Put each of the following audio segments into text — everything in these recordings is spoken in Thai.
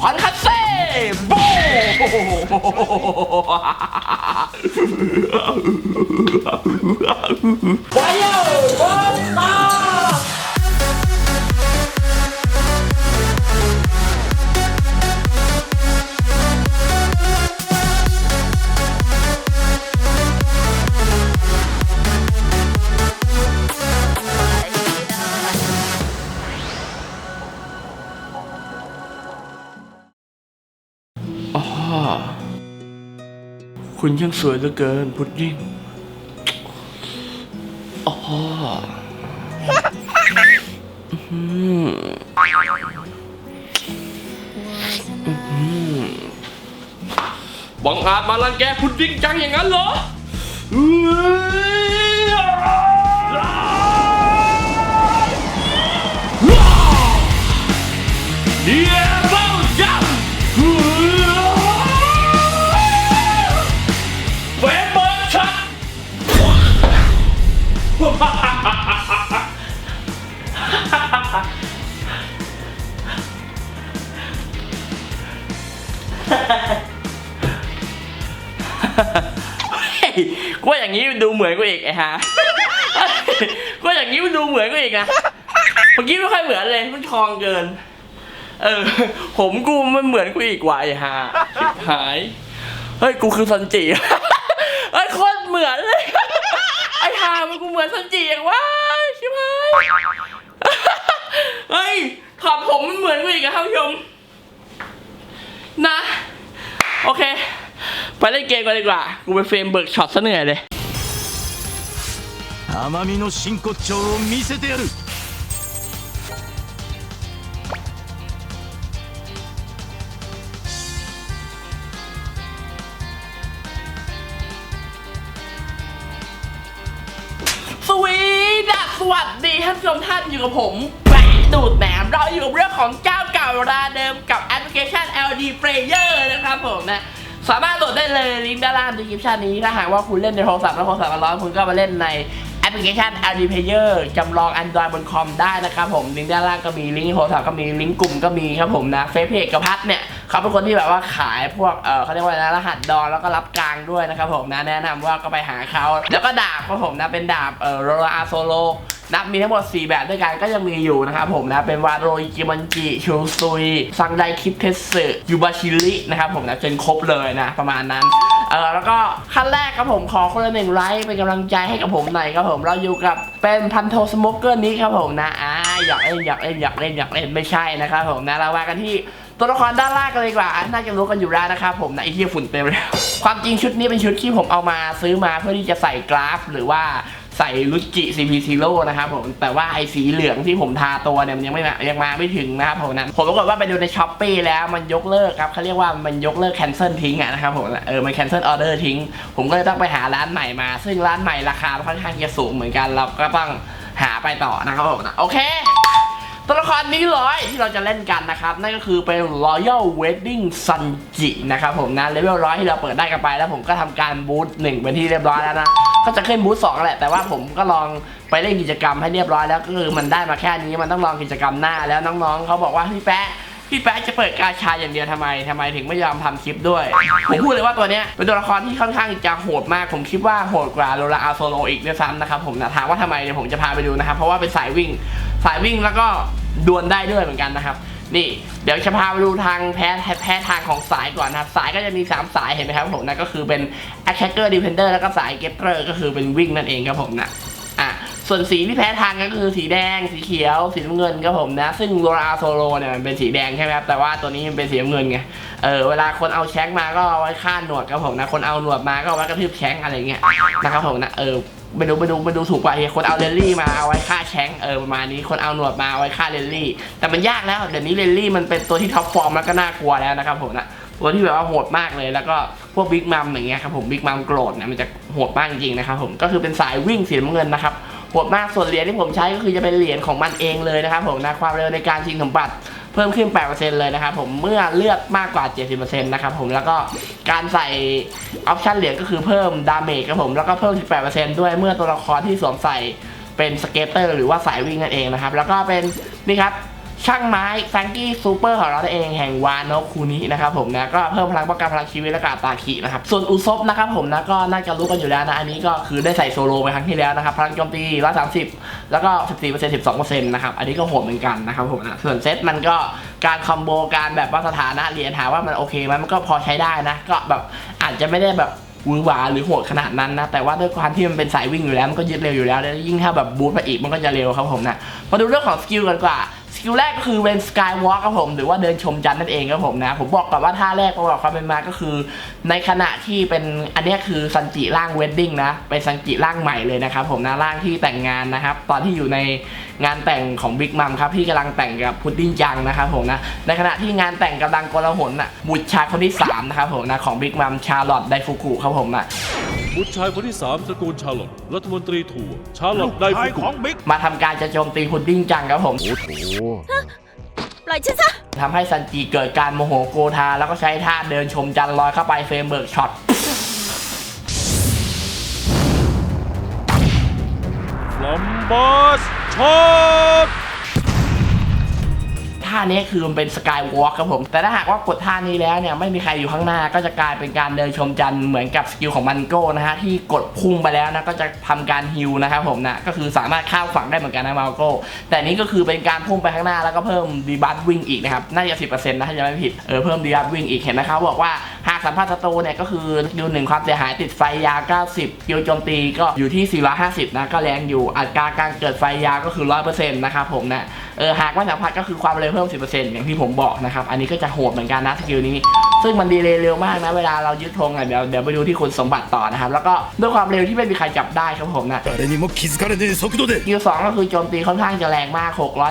ขวัญคัสเซ่โบ้ไวโออ๋อ คุณยังสวยเหลือเกิน พุดดิ้งอ๋อบังอาจมาลังแกพุดดิ้งจังอย่างนั้นเหรอ กูอย่างนี้ดูเหมือนกูอีกไอ้ฮะกูอย่างนี้มันดูเหมือนกูอีกนะเมื่อกี้ไม่ค่อยเหมือนเลยมันทองเกิน เออ ผมกูมันเหมือนกูอีกว่ะไอ้ฮะชิบหายเฮ้ยกูคือซันจิเฮ้ยโคตรเหมือนเลยไอ้ห่ามันกูเหมือนซันจิอย่างวะชิบหายเฮ้ยถอดผมมันเหมือนกูอีกอะท่านผู้ชมนะ โอเค ไปเล่นเกมกันดีกว่า กูไปเฟรมเบิร์กช็อตซะเหนื่อยเลย 甘みの真骨頂を見せてやる สวีดัสสวัสดีท่านผู้ชมท่านอยู่กับผมแปะดูดแหนมเราอยู่กับเรื่องของเจ้าเก่าราเดิมกับแอปพลิเคชัน LD Player นะครับผมนะ สามารถโหลดได้เลยลิงก์ด้านล่างดีคริปชันนี้ถ้าหากว่าคุณเล่นในโทรศัพท์แล้วโทรศัพท์มันร้อนคุณก็มาเล่นในแอปพลิเคชัน LD Player จำลอง Android บนคอมได้นะครับผมลิงก์ด้านล่างก็มีลิงก์โทรศัพท์ก็มีลิงก์กลุ่มก็มีครับผมนะเฟซเพจกับพัดเนี่ยเขาเป็นคนที่แบบว่าขายพวกเออเขาเรียกว่าอะไรนะรหัสดอแล้วก็รับกลางด้วยนะครับผมนะแนะนำว่าก็ไปหาเขาแล้วก็ดาบครับผมนะเป็นดาบเออโรราโซโล นับมีทั้งหมด 4 แบบด้วยกันก็ยังมีอยู่นะครับผมนะ เป็นวาโรอิจิมันจิ ชูซุย ซังไดคิปเทสึยูบาชิรินะครับผมนะจนครบเลยนะ ประมาณนั้นเออแล้วก็ขั้นแรกครับผมขอคนละหนึ่งไลค์เป็นกำลังใจให้กับผมหน่อยครับผมเราอยู่กับเป็นพันโทสโมเกอร์นี้ครับผมนะอ่าอยากเล่นอยากเล่นอยากเล่นอยากเล่นไม่ใช่นะครับผมนะเราว่ากันที่ตัวละครด้านล่างกันเลยดีกว่า น่าจะรู้กันอยู่แล้วนะครับผมนะไอ้ที่ฝุ่นเต็มเลยความจริงชุดนี้เป็นชุดที่ผมเอามาซื้อมาเพื่อที่จะใส่กราฟ หรือว่า ใส่ลุจิ CP0 นะครับผมแต่ว่าไอ้สีเหลืองที่ผมทาตัวเนี่ยมันยังไม่มายังมาไม่ถึงนะครับผมนั้นผมปรากฏว่าไปดูในช้อปปีแล้วมันยกเลิกครับเขาเรียกว่ามันยกเลิกแคนเซิลทิ้งอะนะครับผมเออมันแคนเซิลออเดอร์ทิ้ง ผมก็เลยต้องไปหาร้านใหม่มา ซึ่งร้านใหม่ราคาค่อนข้างจะสูงเหมือนกันเราก็ต้องหาไปต่อนะครับผมนะโอเค ตัวละครนี้ร้อยที่เราจะเล่นกันนะครับ นั่นก็คือเป็น Royal Wedding Sanji นะครับผมนะเลเวลร้อยที่เราเปิดได้กันไป แล้วผมก็ทำการบูทหนึ่งเป็นที่เรียบร้อยแล้วนะก็จะขึ้นบูทสองแหละ แต่ว่าผมก็ลองไปเล่นกิจกรรมให้เรียบร้อยแล้วก็คือมันได้มาแค่นี้มันต้องลองกิจกรรมหน้าแล้วน้องๆเขาบอกว่าพี่แป๊ะพี่แป๊ะจะเปิดกาชาอย่างเดียวทำไมทำไมถึงไม่ยอมทำคลิปด้วย ผมพูดเลยว่าตัวเนี้ยเป็นตัวละครที่ค่อนข้างจะโหดมาก ผมคิดว่าโหดกว่าโรลาอาโซโลอีกด้วยซ้ำนะครับผมนะถามว่าทำไมเดี๋ยวผมจะพาไปดูนะครับ เพราะว่าเป็นสายวิ่ง สายวิ่งแล้วก็ดวลได้ด้วยเหมือนกันนะครับ นี่เดี๋ยวจะพาไปดูทางแพ้แพ้ทางของสายก่อนนะครับ สายก็จะมี 3 สายเห็นไหมครับผมนะก็คือเป็น attacker defender แล้วก็สาย getter ก็คือเป็นวิ่งนั่นเองครับผมนะอะส่วนสีที่แพ้ทางก็คือสีแดง สีเขียว สีน้ำเงินครับผมนะ ซึ่งโรราโซโลเนี่ยมันเป็นสีแดงใช่ไหมครับแต่ว่าตัวนี้มันเป็นสีน้ำเงินไงเออเวลาคนเอาแชงมาก็เอาไว้ฆ่าหนวดครับผมนะคนเอาหนวดมาก็เอาไว้กระทืบแชงอะไรเงี้ยนะครับผมนะเออ ไปดูไปดูไปดูถูกกว่าเฮียคนเอาเรลลี่มาเอาไว้ฆ่าแชงเออประมาณนี้คนเอาหนวดมาเอาไว้ฆ่าเรลลี่ แต่มันยากแล้วเดี๋ยวนี้เรลลี่มันเป็นตัวที่ท็อปฟอร์มแล้วก็น่ากลัวแล้วนะครับผมนะตัวที่แบบว่าโหดมากเลยแล้วก็พวกบิ๊กมัมอย่างเงี้ยครับผมบิ๊กมัมโกรธเนี่ยมันจะโหดมากจริงๆนะครับผมก็คือเป็นสายวิ่งสีน้ำเงินนะครับโหดมากส่วนเหรียญที่ผมใช้ก็คือจะเป็นเหรียญของมันเองเลยนะครับผมนะความเร็วในการชิงสมบัติ พิ่มขึ้น 8%เลยนะครับผมเมื่อเลือดมากกว่า 70%นะครับผมแล้วก็การใส่ออปชันเหรียญก็คือเพิ่มดาเมจครับผมแล้วก็เพิ่ม 18%ด้วยเมื่อตัวละครที่สวมใส่เป็นสเกตเตอร์หรือว่าสายวิ่งนั่นเองนะครับแล้วก็เป็นนี่ครับ ช่างไม้แฟงกี้ซูเปอร์ของเราเองแห่งวานโนคูนินะครับผมนะก็เพิ่มพลังป้องกันพลังชีวิตและกาตาขีนะครับส่วนอุซบนะครับผมนะก็น่าจะรู้กันอยู่แล้วนะอันนี้ก็คือได้ใส่โซโลไปครั้งที่แล้วนะครับพลังโจมตี130แล้วก็14% 12%นต์สิบสองเปอร์เซ็นต์นะครับอันนี้ก็โหดเหมือนกันนะครับผมนะส่วนเซตมันก็การคอมโบการแบบว่าสถานะเรียนถามว่ามันโอเคไหมมันก็พอใช้ได้นะ ก็แบบอาจจะไม่ได้แบบวือหวาหรือโหดขนาดนั้นนะ แต่ว่าด้วยความที่มันเป็นสายวิ่งอยู่แล้ว มันก็ยึดเร็วอยู่แล้วแล้วยิ่งถ้าแบบบูทไปอีกมันก็จะเร็วครับผมนะมาดูเรื่องของสกิลกันกว่า สกิลแรกก็คือเป็นสกายวอล์กครับผมหรือว่าเดินชมจันทร์นั่นเองครับผมนะผมบอกก่อนว่าท่าแรกประกอบความเป็นมาก็คือ ในขณะที่เป็นอันนี้คือซันจิร่างเวดดิ้งนะเป็นซันจิร่างใหม่เลยนะครับผมนะร่างที่แต่งงานนะครับ ตอนที่อยู่ใน งานแต่งของบิ๊กมัมครับที่กำลังแต่งกับพุดดิ้งจังนะครับผมนะในขณะที่งานแต่งกำลังโกลาหลน่ะบุตรชายคนที่สามนะครับผมนะของบิ๊กมัมชาร์ลอตไดฟุกุครับผมนะบุตรชายคนที่ 3ตระกูลชาร์ลอตรัฐมนตรีถั่วชาร์ลอตไดฟุกุมาทำการจะโจมตีพุดดิ้งจังครับผมโอ้โหปล่อยฉันซะทำให้ซันจิเกิดการโมโหโกธาแล้วก็ใช้ท่าเดินชมจันทร์ลอยเข้าไปเฟรมเบิร์กช็อตฟลัมบัส ช็อต ท่านี้คือมันเป็นสกายวอล์กครับผม แต่ถ้าหากว่ากดท่านี้แล้วเนี่ยไม่มีใครอยู่ข้างหน้าก็จะกลายเป็นการเดินชมจันทร์เหมือนกับสกิลของมันโก้นะฮะที่กดพุ่งไปแล้วนะก็จะทำการฮิวนะครับผมนะก็คือสามารถข้ามฝั่งได้เหมือนกันนะมาโก้แต่นี้ก็คือเป็นการพุ่งไปข้างหน้าแล้วก็เพิ่มดีบัฟวิ่งอีกนะครับน่าจะสิบเปอร์เซ็นต์นะถ้าจะไม่ผิดเออเพิ่มดีบัฟวิ่งอีกเห็นนะครับบอกว่าหากสัมผัสศัตรูเนี่ยก็คือสกิลหนึ่งความเสียหายติดไฟยา 90สกิลโจมตีก็อยู่ที่ 450 นะก็แรงอยู่อัตราการเกิดไฟยาก็คือ 100%นะครับผมนะเออหากไม่สัมผัสก็คือความเร็วเิ่ม 10%อย่างที่ผมบอกนะครับ อันนี้ก็จะโหดเหมือนกันนะสกิลนี้ ซึ่งมันดีเลยเร็วมากนะ เวลาเรายึดธงอะเดี๋ยวเดี๋ยวไปดูที่คุณสมบัติต่อนะครับ แล้วก็ด้วยความเร็วที่ไม่มีใครจับได้ครับผมนะคิวสองก็คือโจมตีค่อนข้างจะแรงมาก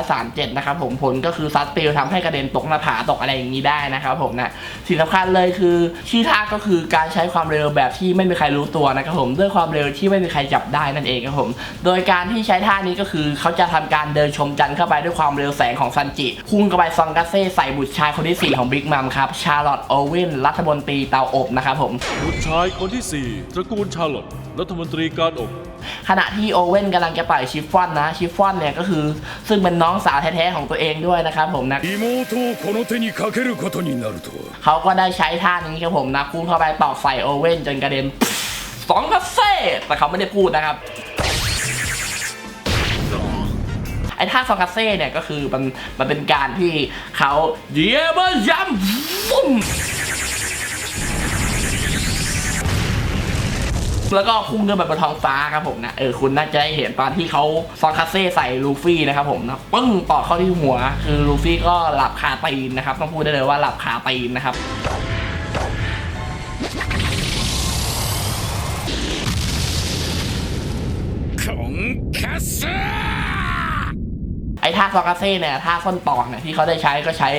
637 นะครับผมผลก็คือซัดติลทำให้กระเด็นตกหน้าผาตกอะไรอย่างนี้ได้นะครับผมนะสิ่งสำคัญเลยคือชี้ท่าก็คือการใช้ความเร็วแบบที่ไม่มีใครรู้ตัวนะครับผมด้วยความเร็วที่ไม่มีใครจับได้นั่นเองครับผม โดยการที่ใช้ท่านี้ก็คือเขาจะทำการเดินชมจันทร์เข้าไปด้วยความเร็วแสงของซันจิคูพุ่งเข้าไปซองกาเซ่ใส่บุตรชายคนที่สี่ของบิ๊กมัมครับชาร์ลอตโอเวนรัฐมนตรีเตาอบนะครับผม บุตรชายคนที่ 4 ตระกูลชาร์ลอตรัฐมนตรีการอบ ขณะที่โอเว่นกำลังจะปล่อยชิฟฟอนนะชิฟฟอนเนี่ยก็คือ ซึ่งเป็นน้องสาวแท้ๆของตัวเองด้วยนะครับผมนะ 妹をこの手にかけることになるとは เขาก็ได้ใช้ท่านี้ครับผมนะพุ่งเข้าไปตอกใส่โอเว่นจนกระเด็นสองกระเซ่แต่เขาไม่ได้พูดนะครับ ไอ้ท่าซองกาเซ่เนี่ยก็คือมันมันเป็นการที่เขาเดียบยำฟุ่มแล้วก็คุ้งเงินไปบนท้องฟ้าครับผมนะเออคุณน่าจะเห็นตอนที่เขาซอนคาเซ่ใส่ลูฟี่นะครับผมนะปึ้งต่อเข้าที่หัว คือลูฟี่ก็หลับคาตีนนะครับ ต้องพูดได้เลยว่าหลับคาตีนนะครับของคาเซ่ ท่าซอกาเซ่เนี่ยท่าส้นตอกเนี่ยที่เขาได้ใช้ก็ใช้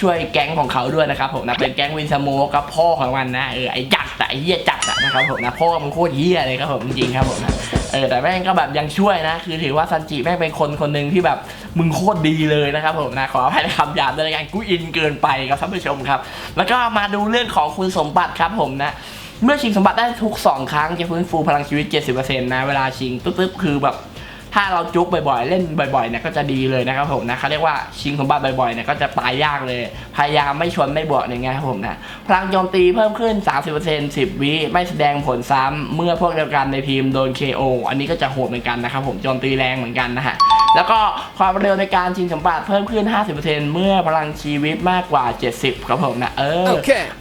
ช่วยแก๊งของเขาด้วยนะครับผมนะเป็นแก๊งวินสโมกับพ่อของมันนะเออไอ้จักรอะไอ้เหี้ยจักรอะนะครับผมนะพ่อมันโคตรเหี้ยเลยครับผมจริงครับผมนะเออแต่แม่งก็แบบยังช่วยนะ คือถือว่าซันจิแม่งเป็นคนคนหนึ่งที่แบบมึงโคตรดีเลยนะครับผมนะขออภัยในคำหยาบด้วยการกูอินเกินไปครับท่านผู้ชมครับ แล้วก็มาดูเรื่องของคุณสมบัติครับผมนะเมื่อชิงสมบัติได้ทุก 2 ครั้งจะฟื้นฟูพลังชีวิต 70%นะ เวลาชิงปึ๊บๆคือแบบ ถ้าเราจุกบ่อยๆ เล่นบ่อยๆเนี่ยก็จะดีเลยนะครับผมนะเขาเรียกว่าชิงสมบัติบ่อยๆเนี่ยก็จะตายยากเลย พยายามไม่ชนไม่บวกอย่างเงี้ยครับผมนะพลังโจมตีเพิ่มขึ้น 30% 10 วิไม่แสดงผลซ้ำเมื่อพวกเดียวกันในทีมโดน KO อันนี้ก็จะโหดเหมือนกันนะครับผมโจมตีแรงเหมือนกันนะฮะแล้วก็ความเร็วในการชิงสมบัติเพิ่มขึ้น 50%เมื่อพลังชีวิตมากกว่า 70 ครับผมนะเออ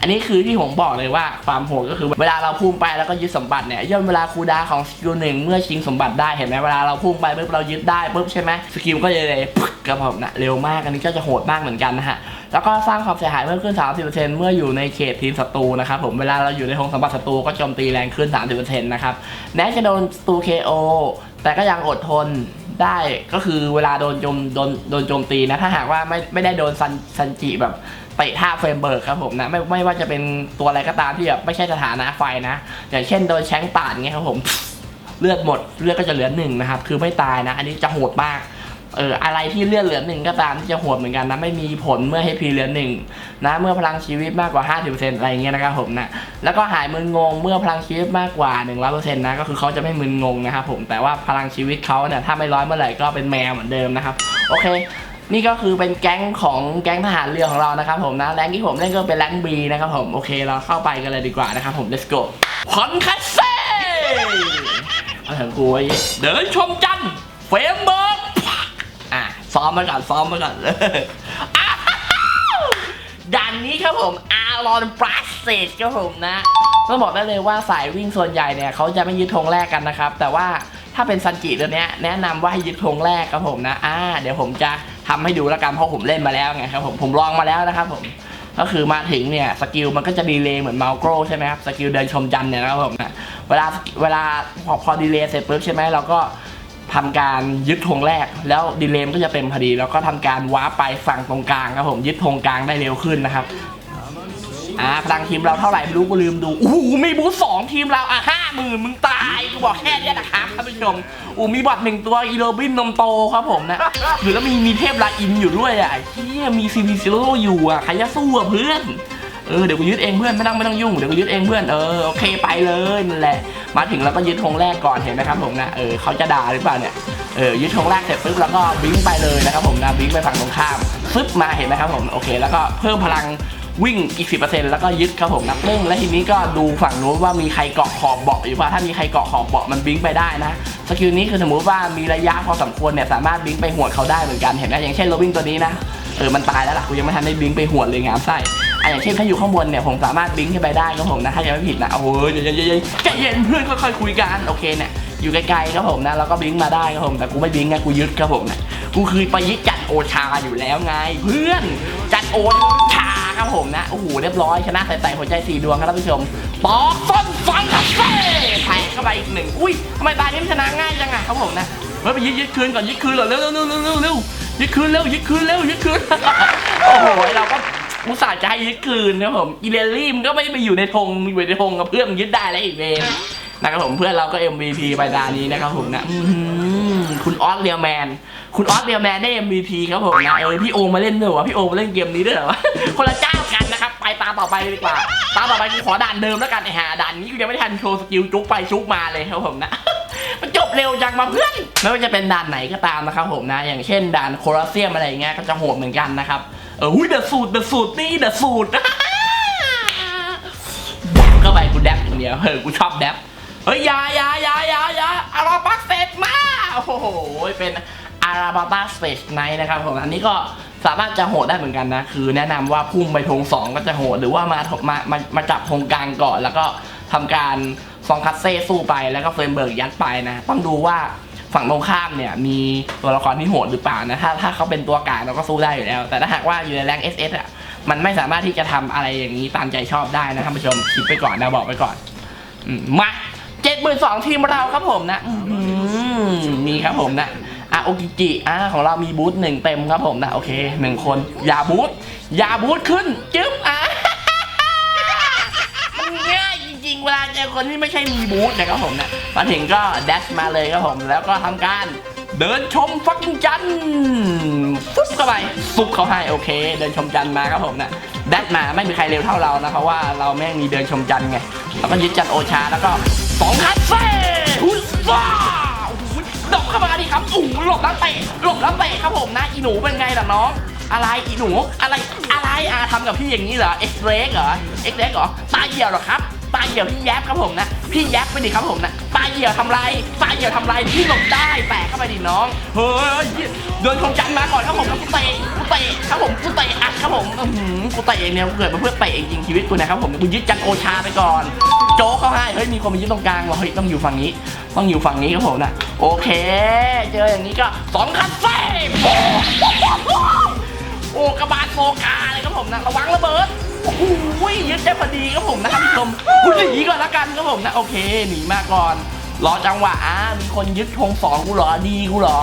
อันนี้คือที่ผมบอกเลยว่าความโหดก็คือเวลาเราพุ่งไปแล้วก็ยึดสมบัติเนี่ยย่นเวลาคูลดาวน์ของสกิลหนึ่งเมื่อชิงสมบัติได้เห็นไหมเวลาเราพุ่งไปไปปุ๊บเรายึดได้ปุ๊บใช่ไหมสกิลก็จะเลยปึ๊กกระผมนะเร็วมากอันนี้ก็จะโหดมากเหมือนกันนะฮะแล้วก็สร้างความเสียหายเพิ่มขึ้น 30%เมื่ออยู่ในเขตทีมศัตรูนะครับผมเวลาเราอยู่ในธงสมบัติศัตรูก็โจมตีแรงขึ้น 30%นะครับแม้จะโดนศัตรู KO แต่ก็ยังอดทนได้ก็คือเวลาโดนโจมโดนโดนโจมตีนะถ้าหากว่าไม่ไม่ได้โดนซันซันจิแบบเตะท่าเฟรมเบิร์กครับผมนะไม่ไม่ว่าจะเป็นตัวอะไรก็ตามที่แบบไม่ใช่สถานะไฟนะ อย่างเช่นโดนแชงป่านเงี้ยครับผม เลือดหมดเลือดก็จะเหลือหนึ่งนะครับคือไม่ตายนะ อันนี้จะโหดมากเอออะไรที่เลือดเหลือหนึ่งก็ตามที่จะโหดเหมือนกันนะไม่มีผลเมื่อให้พีเหลือหนึ่งนะเมื่อพลังชีวิตมากกว่า 50%อะไรเงี้ยนะครับผมนะแล้วก็หายมึนงงเมื่อพลังชีวิตมากกว่า 100%นะก็คือเขาจะไม่มึนงงนะครับผมแต่ว่าพลังชีวิตเขาเนี่ยถ้าไม่ร้อยเมื่อไหร่ก็เป็นแมวเหมือนเดิมนะครับโอเคนี่ก็คือเป็นแก๊งของแก๊งทหารเรือของเรานะครับผมนะแรงที่ผมเล่นก็เป็นแรงบีนะครับผมโอเคเราเข้าไปกันเลยดีกว่านะครับผม let's go คอนคัส เอาถึงกูไว้เดินชมจันเฟรมเบิร์กอะซ้อมมาก่อนซ้อมมาก่อนด่านนี้ครับผมอารอนบรัสเซจครับผมนะต้องบอกได้เลยว่าสายวิ่งส่วนใหญ่เนี่ยเขาจะไม่ยึดธงแรกกันนะครับ แต่ว่าถ้าเป็นซันจิตัวเนี้ยแนะนำว่าให้ยึดธงแรกครับผมนะอ่าเดี๋ยวผมจะทำให้ดูแล้วกันเพราะผมเล่นมาแล้วไงครับผมผมลองมาแล้วนะครับผม ก็คือมาถึงเนี่ยสกิลมันก็จะดีเลย์เหมือนเมาโกรใช่ไหมครับสกิลเดินชมจันเนี่ยนะครับผมนะเวลาเวลาพอพอดีเลย์เสร็จปุ๊บใช่ไหมเราก็ทำการยึดธงแรก แล้วดีเลย์มันก็จะเต็มพอดี แล้วก็ทำการว้าร์ปไปฝั่งตรงกลางครับผมยึดธงกลางได้เร็วขึ้นนะครับ อ่าพลังทีมเราเท่าไหร่ไม่รู้กูลืมดูโอ้โหมีบูธสองทีมเราอะห้าหมื่นมึงตายกูบอกแค่เนี้ยนะครับท่านผู้ชมโอ้มีบอทหนึ่งตัวอีโรบินนมโตครับผมนะหรือแล้วมีมีเทพลาอินอยู่ด้วยอะเฮียมีซีวีซิโร่อยู่อะใครจะสู้อะเพื่อนเออเดี๋ยวกูยึดเองเพื่อนไม่ต้องไม่ต้องยุ่งเดี๋ยวกูยึดเองเพื่อนเออโอเคไปเลยนั่นแหละ มาถึงแล้วก็ยึดธงแรกก่อนเห็นไหมครับผมนะเออเขาจะด่าหรือเปล่าเนี่ยเออยึดธงแรกเสร็จปุ๊บแล้วก็บิงไปเลยนะครับผมนะบิงไปฝั่งตรงข้ามฟึบมาเห็นไหมครับผมโอเค แล้วก็เพิ่มพลัง วิ่งอีก 10%แล้วก็ยึดครับผมนับเรื่งและทีนี้ก็ดูฝั่งนู้นว่ามีใครเกาะขอบเบาะอยู่ป่ะถ้ามีใครเกาะขอบเบาะมันบิงไปได้นะสกิลนี้คือสมมติว่ามีระยะพอสมควรเนี่ยสามารถบิงไปหัวเขาได้เหมือนกันเห็นไหมอย่างเช่นโรบิงตัวนี้นะเออมันตายแล้วล่ะกูยังไม่ทันได้บิงไปหัวเลยงามไส้อะอย่างเช่นถ้าอยู่ข้างบนเนี่ยผมสามารถบิงขึ้นไปได้ครับผมนะถ้ายังไม่ผิดนะโอ้ยเย็นๆๆใจเย็นเพื่อนค่อยๆคุยกันโอเคเนี่ยอยู่ไกลๆครับผมนะแล้วก็บิงมาได้ครับผมแต่กูไม่บิงไงกูยึดครับผมนะกูคือไปยึดจัดโอชาอยู่แล้วไง เพื่อนจัดโอชา ครับผมนะ โอ้โห เรียบร้อยชนะใส่ใส่หัวใจสี่ดวงครับท่านผู้ชม ปอกส้นฟังคาเฟ่แทงเข้าไปอีกหนึ่ง อุ้ยทำไมตานี้มันชนะง่ายจังอะครับผมนะเฮ้ยไปยึดยึดคืนก่อนยึดคืนเหรอเร็วเร็วเร็วเร็วเร็วเร็วยึดคืนเร็วยึดคืนเร็วยึดคืน โอ้โห เราก็อุตส่าห์จะให้ยึดคืนครับผม อีเลลี่มันก็ไม่ไปอยู่ในธงอยู่ในธงกับเพื่อนยึดได้แล้วอีกเวนนะครับผมเพื่อนเราก็ MVP ไปดานี้นะครับผมนะคุณออสเรียแมน คุณออสเรียลแมนได้ MVP ครับผมนะเออพี่โอมาเล่นด้วยวะพี่โอมาเล่นเกมนี้ด้วยเหรอวะคนละเจ้ากันนะครับไปตาต่อไปเลยดีกว่าตาต่อไปกูขอด่านเดิมแล้วกันไอ้ห่าด่านนี้กูยังไม่ทันโชว์สกิลจุกไปจุกมาเลยครับผมนะมันจบเร็วจังมาเพื่อนไม่ว่าจะเป็นด่านไหนก็ตามนะครับผมนะ อย่างเช่นด่านโคลอสเซียมอะไรอย่างเงี้ยก็จะโหดเหมือนกันนะครับเออหุ้ยเดอะสูตรเดอะสูตรนี่เดอะสูตรแดบเข้าไปกูแดบอย่างเดียวเฮ้ยกูชอบแดบเฮ้ยยายายายายาอาราบัสเซตมาโอ้โหเป็น อาราบาบัสเซตไนนะครับผมอันนี้ก็สามารถจะโหดได้เหมือนกันนะ คือแนะนำว่าพุ่งไปธงสองก็จะโหด หรือว่ามามามามาจับธงกลางก่อน แล้วก็ทำการซองคัตเซ่สู้ไปแล้วก็เฟรมเบิร์กยัดไปนะ ต้องดูว่าฝั่งตรงข้ามเนี่ยมีตัวละครที่โหดหรือเปล่านะถ้าถ้าเขาเป็นตัวกลางเราก็สู้ได้อยู่แล้ว แต่ถ้าหากว่าอยู่ในแรงเอสเอสอะมันไม่สามารถที่จะทำอะไรอย่างนี้ตามใจชอบได้นะท่านผู้ชมคิดไปก่อนนะบอกไปก่อนมาเจ็ดหมื่นสองทีมเราครับผมนะมีครับผมนะ อะโอกิจิอะของเรามีบูธหนึ่งเต็มครับผมนะโอเคหนึ่งคนอย่าบูธอย่าบูธขึ้นจึ๊บอะง่ายจริงๆเวลาเจอคนที่ไม่ใช่มีบูธนะครับผมนะมาถึงก็แดชมาเลยครับผมแล้วก็ทำการเดินชมฟักจันฟุบเข้าไปฟุบเขาให้โอเค เดินชมจันมาครับผมนะแดชมาไม่มีใครเร็วเท่าเรานะเพราะว่าเราแม่งมีเดินชมจันไงแล้วก็ยึดจันโอชาแล้วก็สองคัสเซ่อุยว้า ดอกเข้ามาดิครับโอ้โหหลบแล้วเตะหลบแล้วเตะครับผมนะอีหนูเป็นไงล่ะน้อง อะไรอีหนูอะไรอะไรอาทำกับพี่อย่างนี้เหรอเอ็กเรกเหรอเอ็กเรกเหรอตาเหี่ยวเหรอครับ ตาเหี่ยวพี่แยบครับผมนะพี่แยบไปดิครับผมนะตาเหี่ยวทำไรตาเหี่ยวทำไรพี่หลบได้แตกเข้าไปดิน้องเฮ้ยเดินชงจันมาก่อนครับผมแล้วกูเตะกูเตะครับผมกูเตะอัดครับผมอื้อหือกูเตะเองเนี่ยกูเกิดมาเพื่อเตะจริงๆชีวิตกูนะครับผมกูยึดจันทร์โอชาไปก่อน โจ๊กเขาให้เฮ้ยมีคนมายึดตรงกลางว่ะเฮ้ยต้องอยู่ฝั่งนี้ ต้องอยู่ฝั่งนี้ครับผมนะโอเค เจออย่างนี้ก็สองคันเซ่โอ้กระบาดโฟกาเลยครับผมนะระวังระเบิด โอ้โหยึดได้พอดีครับผมนะครับผู้ชมคุณหนีก่อนละกันครับผมนะโอเคหนีมาก่อน รอจังหวะอะมีคนยึดธงสองกูเหรอดีกูเหรอ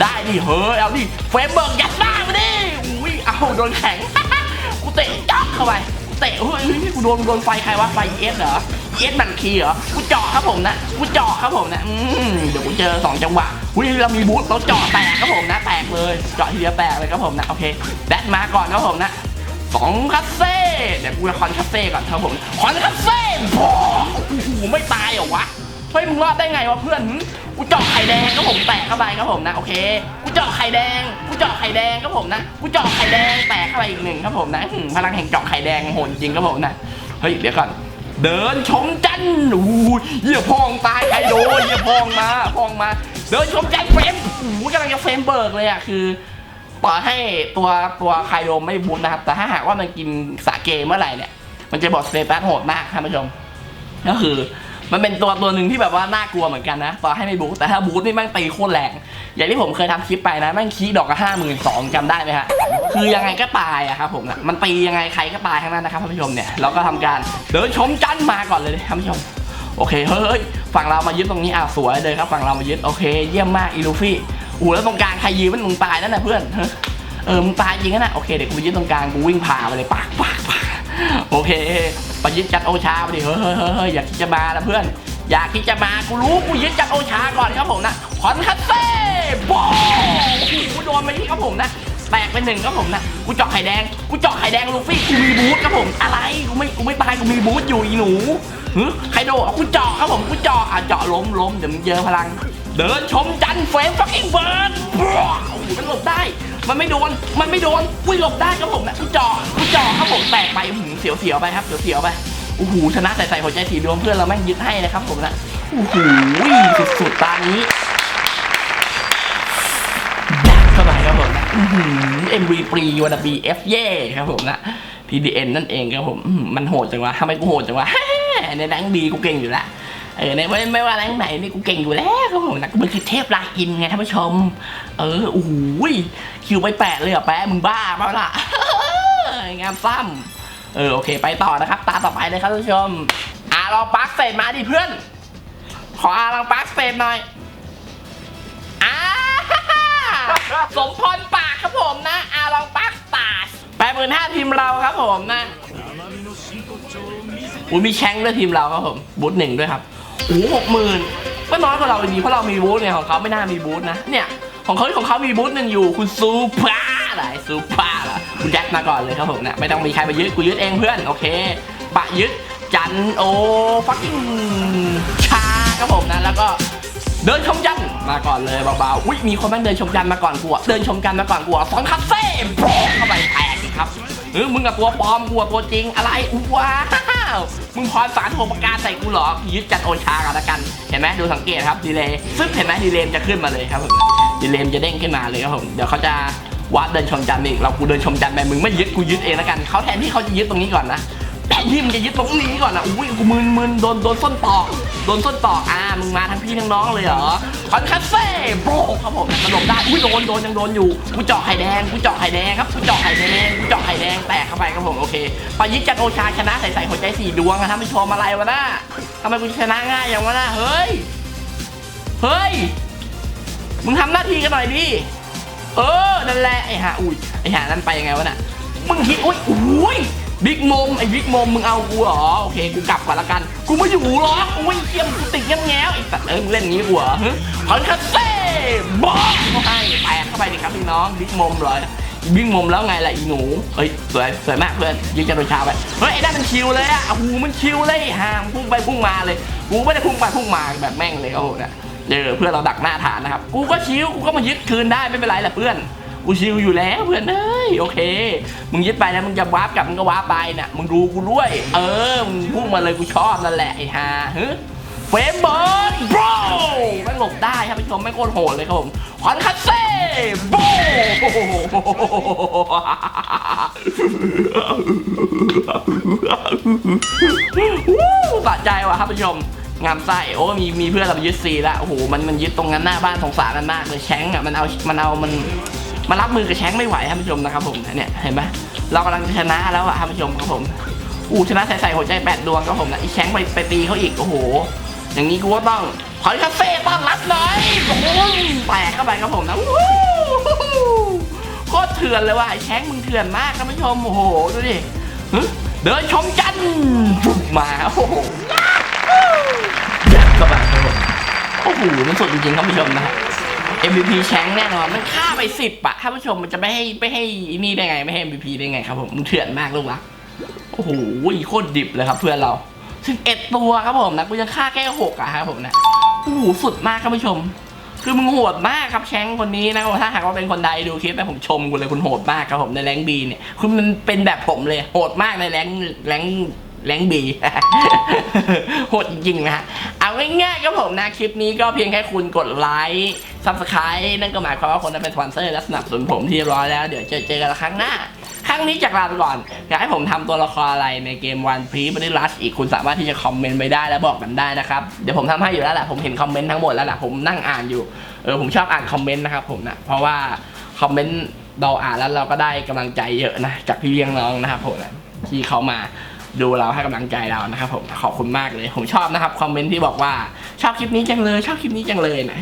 ได้ดิเฮ้ยเอาดิเฟรมเบิร์กยัดหน้ามาดิอุ้ยเอาโดนแข็งกูเตะจ๊อกเข้าไปกูเตะเฮ้ยกูโดนโดนไฟใครวะไฟเอสเหรอเอสมันคีเหรอกูเจาะครับผมนะกูเจาะครับผมนะอืมเดี๋ยวกูเจอสองจังหวะอุ้ยเรามีบูทเราเจาะแตกครับผมนะ แตกเลยเจาะทีเดียวแตกเลยครับผมนะโอเคแดดมาก่อนครับผมนะ สองคัสเซ่เดี๋ยวกูจะคอนคัสเซ่ก่อนครับผมคอนคัสเซ่โอ้โหไม่ตายเหรอวะเฮ้ยมึงรอดได้ไงวะเพื่อนกูเจาะไข่แดงก็ผมแตกเข้าไปครับผมนะโอเคกูเจาะไข่แดงกูเจาะไข่แดงก็ผมนะกูเจาะไข่แดงแตกเข้าไปอีกหนึ่งครับผมนะพลังแห่งเจาะไข่แดงโหดจริงครับผมนะเฮ้ยเดี๋ยวก่อนเดินชมจันทร์อู้ยเหี้ยพองตายไคโดเหี้ยพองมาพองมา เดินชมจันทร์เฟรมโอ้โหกำลังจะเฟรมเบิร์กเลยอะคือ ต่อให้ตัวตัวไคโดไม่บูทนะครับ แต่ถ้าหากว่ามันกินสาเกเมื่อไหร่เนี่ย มันจะบอกสเตตัสโหดมากท่านผู้ชม ก็คือ มันเป็นตัวตัวหนึ่งที่แบบว่าน่ากลัวเหมือนกันนะ ต่อให้ไม่บูทแต่ถ้าบูทนี่แม่งตีโคตรแรง อย่างที่ผมเคยทำคลิปไปนะแม่งคีดอกละห้าหมื่นสองจำได้ไหมฮะ คือยังไงก็ตายอะครับผมนะมันตียังไงใครก็ตายทั้งนั้นนะครับท่านผู้ชมเนี่ย เราก็ทำการเดินชมจันมาก่อนเลยท่านผู้ชมโอเค เฮ้ย ฝั่งเรามายึดตรงนี้อะสวยเลยครับ ฝั่งเรามายึด โอเค เยี่ยมมาก อีลูฟี่ อูแล้วตรงกลางใครยืนมันมึงตายนั่นนะเพื่อน เออ มึงตายจริงนะโอเคเดี๋ยวกูยึดตรงกลางกูวิ่งผ่าไปเลยปากปากปากโอเคไปยึดจัดโอชาไปดิ เฮ้ยเฮ้ยเฮ้ยอยากที่จะมานะเพื่อน อยากที่จะมา กูรู้ กูยึดจัดโอชาก่อนครับผมนะคอนคัตเซ่บอลกูโดนไปที่ครับผมนะแตกไปหนึ่งครับผมนะ กูเจาะไข่แดง กูเจาะไข่แดงลูฟี่ กูมีบูทครับผม อะไร กูไม่ กูไม่ตาย กูมีบูทอยู่อีหนูหึใคโดดกูเจาะครับผม กูเจาะอะเจาะล้มล้มเดี๋ยวมึงเจอพลัง เดินชมจันทร์เฟรมฟักกิ้งเบิร์ดโอ้โหมันหลบได้ มันไม่โดน มันไม่โดน อุ้ยหลบได้ครับผมนะกูจาะกูจาะครับผมแตกไปหืมเสียวเสียวๆไปครับเสียวเสียวๆไปโอ้โหชนะใส่ใส่หัวใจสีดวงเพื่อนเราแม่งยึดให้นะครับผมนะโอ้โหสุดๆตานี้ยัดเข้าไปครับผมนะเอ็มวีปรีวันบีเอฟเย่ครับผมนะ PDN นั่นเองครับผม มันโหดจังวะทำไมกูโหดจังวะในแรงดีกูเก่งอยู่แล้ว เออเนี่ยไม่ไม่ว่าแรงไหนนี่กูเก่งอยู่แล้วครับผมนะมันคือเทพลาอินไงท่านผู้ชม เออโอ้โหคิวไปแปดเลยอะแปะมึงบ้าเปล่าล่ะงามซ้ำเออโอเค ไปต่อนะครับ ตาต่อไปเลยครับท่านผู้ชมอารองปักเสร็จมาดิเพื่อน ขออารองปักเสร็จหน่อยอาสมพรปากครับผมนะอาลองปักตาแปดหมื่นห้าทีมเราครับผมนะอุ้ยมีแชงด้วยทีมเราครับผมบุ๊ธหนึ่งด้วยครับ โอ้หกหมื่นก็น้อยกว่าเราดีเพราะเรามีบูธเนี่ยของเขาไม่น่ามีบูธนะ เนี่ยของเขาของเขามีบูธหนึ่งอยู่คุณซูเปอร์อะไรซูเปอร์เหรอคุณแจ็คมาก่อนเลยครับผมนะไม่ต้องมีใครมายึดกูยึดเองเพื่อนโอเคปะยึดจันโอฟักกิ้งชาครับผมนะแล้วก็เดินชมจันมาก่อนเลยเบาๆอุ้ยมีคนแม่งเดินชมจันมาก่อนกูอะเดินชมกันมาก่อนกูอะสองคัตเซ่โปรเข้าไปแตกครับเออมึงกับตัวปลอมกูกับตัวจริงอะไรว้า วมึงพรสารโทรประการใส่กูเหรอยึดจันโอชากันละกัน เห็นไหมดูสังเกตครับดีเลย์ซึ่งเห็นไหมดีเลย์จะขึ้นมาเลยครับผมดีเลย์จะเด้งขึ้นมาเลยครับผมเดี๋ยวเขาจะวัดเดินชมจันอีกเรากูเดินชมจันไปมึงไม่ยึดกูยึดเองละกันเขาแทนที่เขาจะยึดตรงนี้ก่อนนะ แต่ที่มึงจะยึดตรงนี้ก่อนนะอุ้ยกูมึนมึนโดนโดนส้นตอกโดนส้นตอกอ่ามึงมาทั้งพี่ทั้งน้องเลยเหรอคอนคัสเซ่โบรครับผมกระโดดได้อุ้ยโดนโดนยังโดนอยู่กูเจาะไข่แดงกูเจาะไข่แดงครับกูเจาะไข่แดงกูเจาะไข่แดงแตกเข้าไปครับผมโอเคปายิดจันโอชาชนะใส่ใส่หัวใจสี่ดวงอะท่านผู้ชมอะไรวะน่าทำไมกูชนะง่ายอย่างวะน่าเฮ้ยเฮ้ยมึงทำหน้าที่กันหน่อยดิเออนั่นแหละไอ้ห่าอุ้ยไอ้ห่านั่นไปยังไงวะน่ะมึงคิดอุ้ยอุ้ย บิ๊กมมไอ้บิ๊กมมมึงเอากูเหรอโอเคกูกลับก่อนละกัน กูไม่อยู่หรอกอุ้ยเทียมกูติดยังแง้วไอ้สัตว์เอ้ยมึงเล่นงี้กูเหรอฮะคอนคัสเซ่บอกให้แตกเข้าไปดิครับพี่น้องบิ๊กมมเลยบิ๊กมมแล้วไงล่ะอีหนูเฮ้ยสวยสวยมากเพื่อนยิงจะโดนชาไปเฮ้ยไอ้นั่นมันชิวเลยอะโอ้โหมันชิวเลยห่างพุ่งไปพุ่งมาเลยกูไม่ได้พุ่งไปพุ่งมาแบบแม่งเลยโอ้โหเนี่ยเออเพื่อนเราดักหน้าฐานนะครับกูก็ชิวกูก็มายึดคืนได้ไม่เป็นไรแหละเพื่อน กูชิลอยู่แล้วเพื่อนเอ้ยโอเค มึงยึดไปแล้วมึงจะวาร์ปกลับมึงก็วาร์ปไปน่ะมึงดูกูด้วย เออมึงพุ่งมาเลยกูชอบนั่นแหละไอ้ฮาฮึเฟรมเบิร์ดโบรแม่งหลบได้ครับผู้ชมแม่งโคตรโหดเลยครับผมคอนคัสเซ่โบวู้สะใจว่ะครับผู้ชมงามไส้โอ้มีมีเพื่อนเรายึดซีแล้วโอ้โหมันมันยึดตรงนั้นหน้าบ้านสงสารมันมากเลยแชงอะมันเอามันเอามัน มารับมือกับแชงค์ไม่ไหวท่านผู้ชมนะครับผมเนี่ยเห็นไหมเรากำลังชนะแล้วอะท่านผู้ชมครับผมอู้ชนะใส่ใส่หัวใจแปดดวงครับผมนะอีแชงค์ไปไปตีเขาอีกโอ้โห อย่างนี้กูก็ต้องขอคาเฟ่ต้อนรับหน่อยโอ้โหแตกเข้าไปครับผมนะวู้ฮู้โคตรเถื่อนเลยว่ะไอ้แชงค์มึงเถื่อนมากท่านผู้ชมโอ้โหดูดิหึเดินชมจันทร์ปุ๊บมาโอ้โหยัดเข้าไปครับผมโอ้โหมันสุดจริงๆท่านผู้ชมนะฮะ MVP แชงแน่นอน มันฆ่าไปสิบอะท่านผู้ชมมันจะไม่ให้ไม่ให้นี่ได้ไง ไม่ให้ MVP ได้ไงครับผมมึงเถื่อนมากลูกวะโอ้โหโคตรดิบเลยครับเพื่อนเราถึงเอ็ดตัวครับผมนะกูยังฆ่าแค่หกอะครับผมนะโอ้โหสุดมากครับผู้ชม คือมึงโหดมากครับแชงคนนี้นะครับถ้าหากว่าเป็นคนใดดูคลิปแต่ผมชมคุณเลยคุณโหดมากครับผมในแรงบีเนี่ยคุณมันเป็นแบบผมเลยโหดมากในแรงแรง แรงบีโหดจริงๆนะฮะเอาง่ายๆครับผมนะ คลิปนี้ก็เพียงแค่คุณกดไลค์ซับสไครต์นั่นก็หมายความว่าคนนั้นเป็นสปอนเซอร์และสนับสนุนผมที่ร้อยแล้ว เดี๋ยวเจอกันครั้งหน้า ครั้งนี้จากลาไปก่อนอยากให้ผมทำตัวละครอะไรในเกมวันพีบริลัสอีกคุณสามารถที่จะคอมเมนต์ไปได้แล้วบอกกันได้นะครับ เดี๋ยวผมทำให้อยู่แล้วแหละผมเห็นคอมเมนต์ทั้งหมดแล้วแหละผมนั่งอ่านอยู่เออผมชอบอ่านคอมเมนต์นะครับผมนะเพราะว่าคอมเมนต์เราอ่านแล้วเราก็ได้กำลังใจเยอะนะจากพี่เลี้ยงน้องนะครับผมนะที่เขามา ดูเราให้กำลังใจเรานะครับผมขอบคุณมากเลย ผมชอบนะครับคอมเมนต์ที่บอกว่าชอบคลิปนี้จังเลย ชอบคลิปนี้จังเลยนะ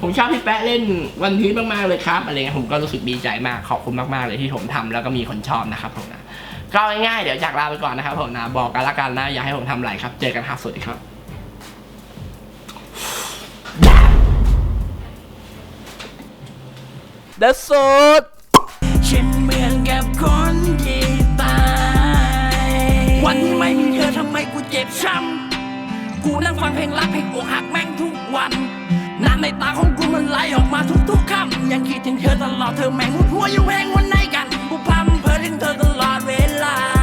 ผมชอบพี่แป๊ะเล่นวันพีชมากๆเลยครับอะไรเงี้ยผมก็รู้สึกดีใจมากขอบคุณมากๆเลยที่ผมทำแล้วก็มีคนชอบนะครับผมนะก็ง่ายๆเดี๋ยวจากลาไปก่อนนะครับผมนะบอกกันละกันนะอย่าให้ผมทำอะไรครับ เจอกันครับสวัสดีครับเดสุดฉันเหมือนกับคนที่ บช้ำกูนั่งฟังเพลงรักเพลงอกหักแม่งทุกวันน้ำในตาของกูมันไหลออกมาทุกๆค่ำยังคิดถึงเธอตลอดเธอแม่งหุดหัวอยู่แหงวันไหนกันกูพัมเพอถึงเธอตลอดเวลา